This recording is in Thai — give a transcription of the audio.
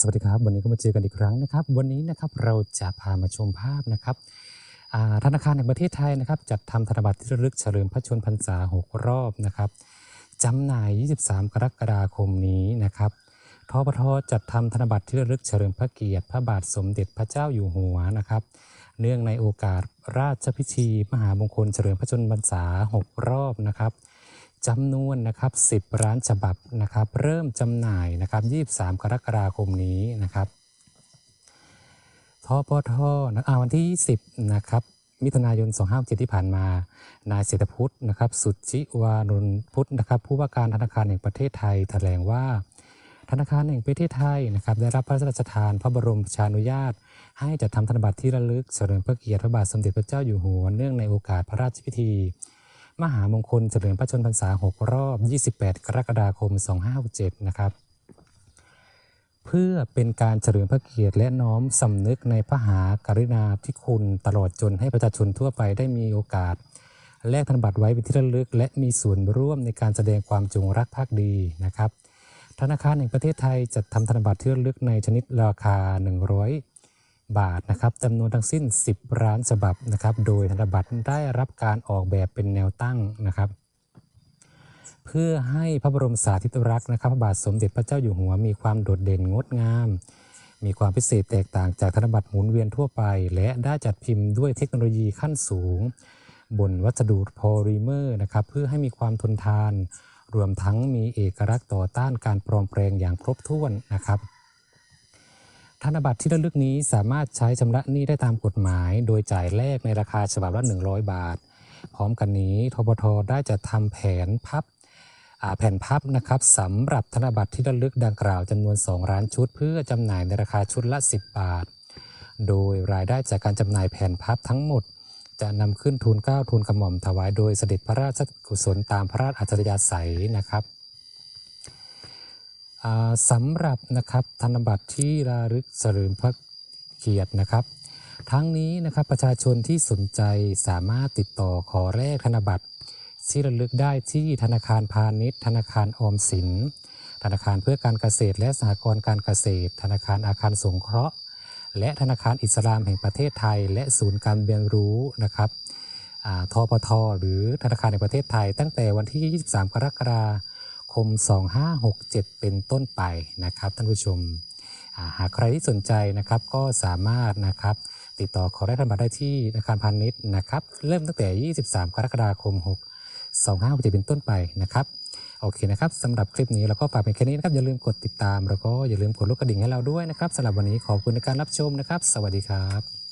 สวัสดีครับ วันนี้ก็มาเจอกันอีกครั้งนะครับ วันนี้นะครับเราจะพามาชมภาพนะครับธนาคารแห่งประเทศไทยนะครับ จัดทำธนบัตรที่ระลึกเฉลิมพระชนมพรรษา 6 รอบนะครับจำหน่าย 23 กรกฎาคมนี้นะครับทปทจัดทำธนบัตรที่ระลึกเฉลิมพระเกียรติพระบาทสมเด็จพระเจ้าอยู่หัวนะครับ เนื่องในโอกาสราชพิธี มหามงคลเฉลิมพระชนมพรรษา 6 รอบนะครับ จำนวนนะครับ10 ร้านฉบับนะครับ เริ่มจำหน่ายนะครับ23 กรกฎาคมนี้นะครับทปทนะอ่าวันที่ 20 นะครับ มิถุนายน 257 ที่ผ่านมา นายเศรษฐพุทธนะครับ สุทธิวารุพุทธนะครับ ผู้ว่าการธนาคารแห่งประเทศไทยแถลงว่า ธนาคารแห่งประเทศไทยนะครับ ได้รับพระราชทานพระบรมราชานุญาต ให้จัดทำธนบัตรที่ระลึกเฉลิมพระเกียรติพระบาทสมเด็จพระเจ้าอยู่หัว เนื่องในโอกาสพระราชพิธี มหามงคลเฉลิมพระชนพรรษา 6 รอบ 28 กรกฎาคม 2567 นะครับ เพื่อเป็นการเฉลิมพระเกียรติและน้อมสำนึกในพระหากรุณาธิคุณตลอดจนให้ประชาชนทั่วไปได้มีโอกาส แลกธนบัตรไว้เป็นที่ระลึก และมีส่วนร่วมในการแสดงความจงรักภักดีนะครับธนาคารแห่งประเทศไทยจัดทำธนบัตรที่ระลึกในชนิดราคา 100 บาทนะครับจำนวนทั้งสิ้น 10ร้านฉบับนะครับ โดยธนบัตรได้รับการออกแบบเป็นแนวตั้งนะครับ เพื่อให้พระบรมสารีริกรักษ์นะครับ พระบาทสมเด็จพระเจ้าอยู่หัวมีความโดดเด่นงดงาม มีความพิเศษแตกต่างจากธนบัตรหมุนเวียนทั่วไป และได้จัดพิมพ์ด้วยเทคโนโลยีขั้นสูง บนวัสดุโพลิเมอร์นะครับเพื่อให้มีความทนทาน รวมทั้งมีเอกลักษณ์ต่อต้านการปลอมแปลงอย่างครบถ้วนนะครับ ธนบัตรที่ระลึกนี้สามารถใช้ชำระหนี้ได้ตามกฎหมาย โดยจ่ายแลกในราคาฉบับละ 100 บาท พร้อมกันนี้ทบทได้จะทำแผนพับอ่าแผ่นพับนะครับสำหรับธนบัตรที่ระลึกดังกล่าวจำนวน2ร้านชุด เพื่อจำหน่ายในราคาชุดละ 10 บาท โดยรายได้จากการจำหน่ายแผ่นพับทั้งหมด จะนำขึ้นทูลเกล้าทูลกระหม่อมถวายโดยเสด็จพระราชกุศลตามพระราชอัจฉริยาศัยนะครับ สำหรับนะครับธนบัตรที่ระลึกเฉลิมพระเกียรตินะครับ ทั้งนี้นะครับประชาชนที่สนใจสามารถติดต่อขอแลกธนบัตรที่ระลึกได้ที่ธนาคารพาณิชย์ ธนาคารออมสิน ธนาคารเพื่อการเกษตร และสหกรณ์การเกษตร ธนาคารอาคารสงเคราะห์ และธนาคารอิสลามแห่งประเทศไทย และศูนย์การเรียนรู้นะครับทปทหรือธนาคารแห่งประเทศไทย ตั้งแต่วันที่ 23 กรกฎาคม คม 2567 เป็นต้นไปนะครับท่านผู้ชมาหากใครที่สนใจนะครับก็สามารถนะครับติดต่อขอได้ธนบัตรได้ที่ธนาคารพาณิชย์นะครับเริ่มตั้งแต่ 23 กรกฎาคม 6 2567 เป็นต้นไปนะครับโอเคนะครับสำหรับคลิปนี้เราก็ฝากเป็นแค่นี้นะครับอย่าลืมกดติดตาม แล้วก็อย่าลืมกดลูกกระดิ่งให้เราด้วยนะครับสำหรับวันนี้ขอบคุณในการรับชมนะครับ สวัสดีครับ